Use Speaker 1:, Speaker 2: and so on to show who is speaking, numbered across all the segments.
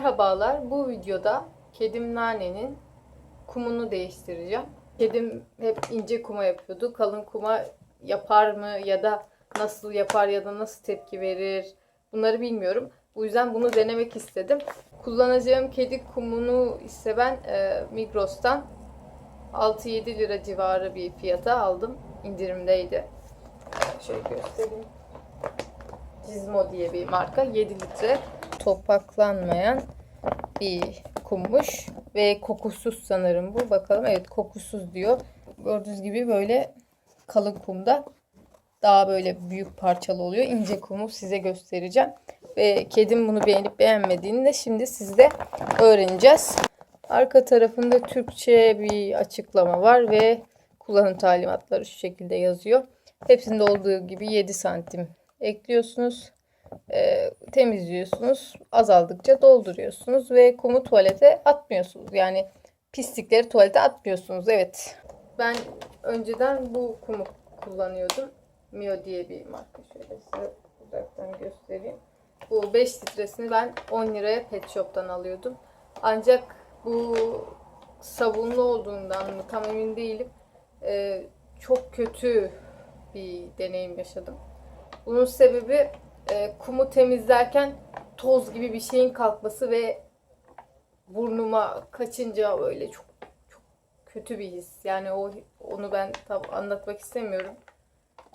Speaker 1: Merhabalar. Bu videoda kedim Nane'nin kumunu değiştireceğim. Kedim hep ince kuma yapıyordu. Kalın kuma yapar mı ya da nasıl yapar ya da nasıl tepki verir bunları bilmiyorum. Bu yüzden bunu denemek istedim. Kullanacağım kedi kumunu ise ben e, Migros'tan 6-7 lira civarı bir fiyata aldım. İndirimdeydi. Şöyle göstereyim. Gizmo diye bir marka. 7 litre topaklanmayan bir kummuş ve kokusuz sanırım bu. Bakalım evet kokusuz diyor. Gördüğünüz gibi böyle kalın kumda daha böyle büyük parçalı oluyor. İnce kumu size göstereceğim. Ve kedim bunu beğenip beğenmediğini de şimdi sizde öğreneceğiz. Arka tarafında Türkçe bir açıklama var ve kullanım talimatları şu şekilde yazıyor. Hepsinde olduğu gibi 7 santim ekliyorsunuz. E, temizliyorsunuz. Azaldıkça dolduruyorsunuz ve kumu tuvalete atmıyorsunuz. Yani pislikleri tuvalete atmıyorsunuz. Evet. Ben önceden bu kumu kullanıyordum. Mio diye bir marka. Şöyle size uzaktan göstereyim. Bu 5 litresini ben 10 liraya pet shop'tan alıyordum. Ancak bu sabunlu olduğundan mı tam emin değilim. Ee, çok kötü bir deneyim yaşadım. Bunun sebebi e, kumu temizlerken toz gibi bir şeyin kalkması ve burnuma kaçınca böyle çok çok kötü bir his. Yani o onu ben tam anlatmak istemiyorum.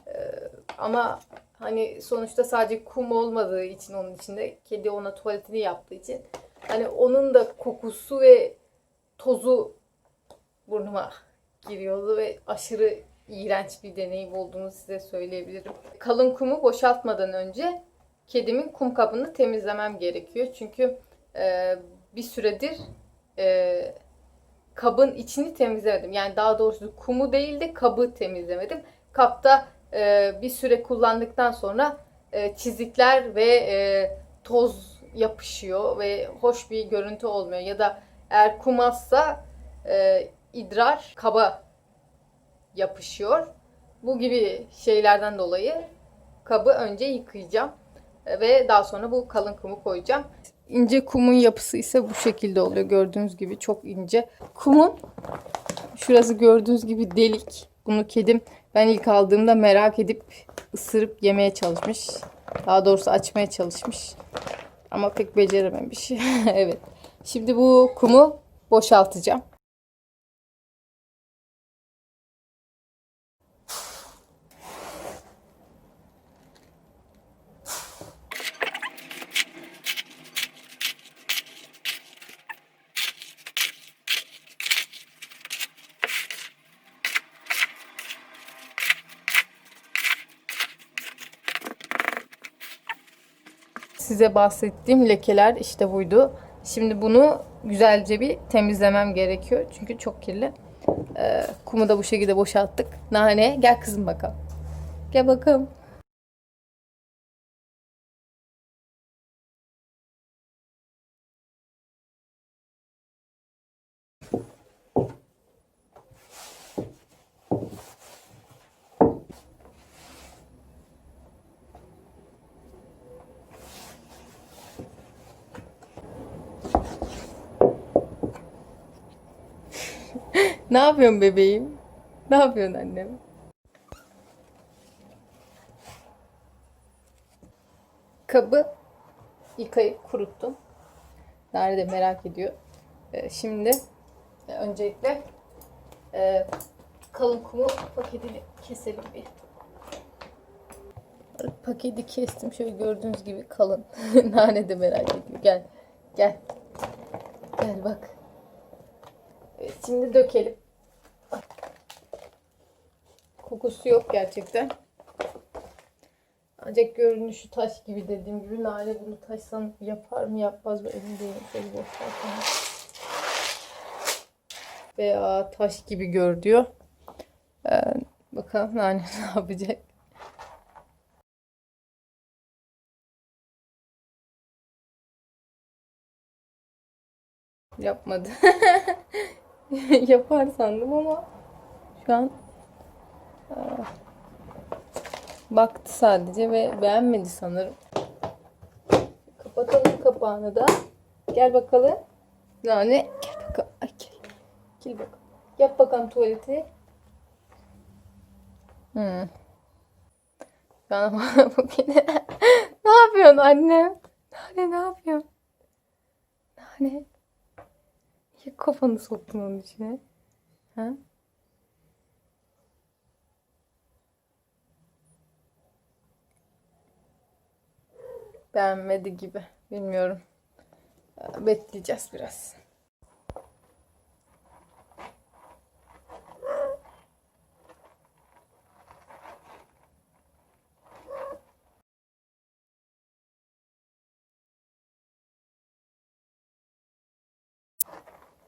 Speaker 1: Ee, ama hani sonuçta sadece kum olmadığı için onun içinde kedi ona tuvaletini yaptığı için hani onun da kokusu ve tozu burnuma giriyordu ve aşırı iğrenç bir deneyim olduğunu size söyleyebilirim. Kalın kumu boşaltmadan önce kedimin kum kabını temizlemem gerekiyor. Çünkü e, bir süredir e, kabın içini temizlemedim. Yani daha doğrusu kumu değil de kabı temizlemedim. Kapta e, bir süre kullandıktan sonra e, çizikler ve e, toz yapışıyor ve hoş bir görüntü olmuyor. Ya da eğer kum azsa e, idrar kaba yapışıyor. Bu gibi şeylerden dolayı kabı önce yıkayacağım E, ve daha sonra bu kalın kumu koyacağım. İnce kumun yapısı ise bu şekilde oluyor. Gördüğünüz gibi çok ince. Kumun şurası gördüğünüz gibi delik. Bunu kedim ben ilk aldığımda merak edip ısırıp yemeye çalışmış. Daha doğrusu açmaya çalışmış. Ama pek becerememiş. evet. Şimdi bu kumu boşaltacağım. Size bahsettiğim lekeler işte buydu. Şimdi bunu güzelce bir temizlemem gerekiyor. Çünkü çok kirli. Ee, kumu da bu şekilde boşalttık. Nane gel kızım bakalım. Gel bakalım. Ne yapıyorsun bebeğim? Ne yapıyorsun annem? Kabı yıkayıp kuruttum. Nerede merak ediyor. Ee, şimdi e, öncelikle e, kalın kumu paketini keselim bir. Paketi kestim. Şöyle gördüğünüz gibi kalın. Nane de merak ediyor. Gel. Gel. Gel bak. Evet, şimdi dökelim. Kokusu yok gerçekten. Ancak görünüşü taş gibi dediğim gibi Nane bunu taş sanıp yapar mı yapmaz mı emin değilim. Şöyle. Veya taş gibi gör diyor. Ee, bakalım Nane ne yapacak. Yapmadı. Yapar sandım ama şu an baktı sadece ve beğenmedi sanırım. Kapatalım kapağını da. Gel bakalım. Nane gel bakalım. Ay gel. Gel bakalım. Yap bakalım tuvaleti. Hmm. Bana bugün ne yapıyorsun anne? Nane ne yapıyorsun? Nane. Niye kafanı soktun onun içine? Ha? Beğenmedi gibi. Bilmiyorum. Bekleyeceğiz biraz.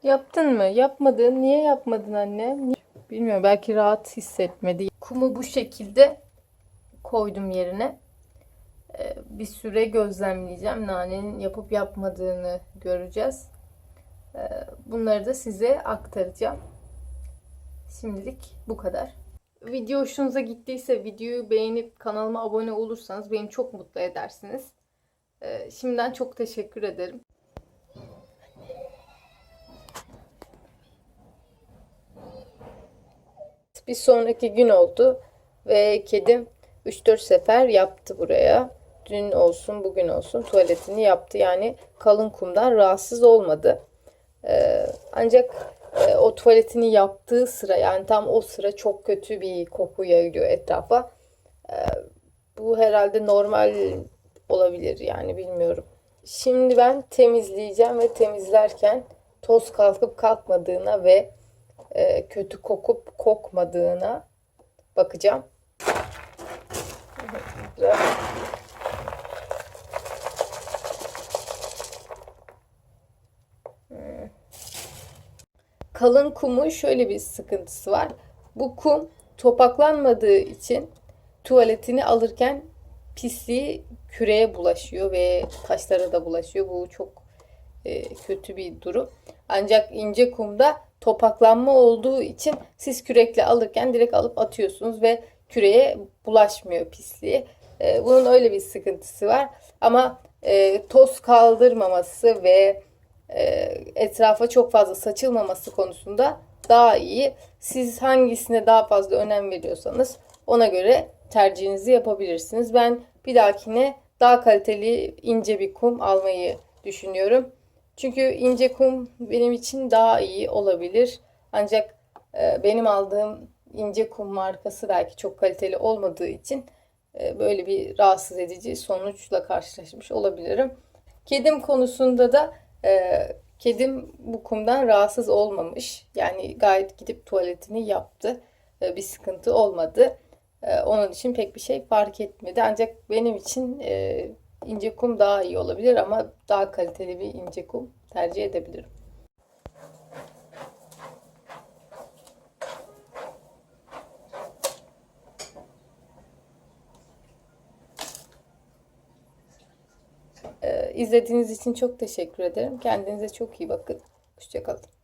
Speaker 1: Yaptın mı? Yapmadın. Niye yapmadın anne? Bilmiyorum. Belki rahat hissetmedi. Kumu bu şekilde koydum yerine. Ee, Bir süre gözlemleyeceğim. Nanenin yapıp yapmadığını göreceğiz. Ee, Bunları da size aktaracağım. Şimdilik bu kadar. Video hoşunuza gittiyse videoyu beğenip kanalıma abone olursanız beni çok mutlu edersiniz. Ee, Şimdiden çok teşekkür ederim. Bir sonraki gün oldu ve kedim 3-4 sefer yaptı buraya. Dün olsun bugün olsun tuvaletini yaptı. Yani kalın kumdan rahatsız olmadı. Ee, ancak e, o tuvaletini yaptığı sıra yani tam o sıra çok kötü bir koku yayılıyor etrafa. Ee, bu herhalde normal olabilir yani bilmiyorum. Şimdi ben temizleyeceğim ve temizlerken toz kalkıp kalkmadığına ve e, kötü kokup kokmadığına bakacağım. Evet, güzel. Hmm. Kalın kumun şöyle bir sıkıntısı var. Bu kum topaklanmadığı için tuvaletini alırken pisliği küreye bulaşıyor ve taşlara da bulaşıyor. Bu çok e, kötü bir durum. Ancak ince kumda topaklanma olduğu için siz kürekle alırken direkt alıp atıyorsunuz ve küreye bulaşmıyor pisliği. E, bunun öyle bir sıkıntısı var. Ama e, toz kaldırmaması ve etrafa çok fazla saçılmaması konusunda daha iyi. Siz hangisine daha fazla önem veriyorsanız ona göre tercihinizi yapabilirsiniz. Ben bir dahakine daha kaliteli ince bir kum almayı düşünüyorum. Çünkü ince kum benim için daha iyi olabilir. Ancak e, benim aldığım ince kum markası belki çok kaliteli olmadığı için e, böyle bir rahatsız edici sonuçla karşılaşmış olabilirim. Kedim konusunda da e, kedim bu kumdan rahatsız olmamış. Yani gayet gidip tuvaletini yaptı. E, bir sıkıntı olmadı. E, onun için pek bir şey fark etmedi. Ancak benim için e, ince kum daha iyi olabilir ama daha kaliteli bir ince kum tercih edebilirim. Ee, izlediğiniz için çok teşekkür ederim. Kendinize çok iyi bakın. Hoşçakalın.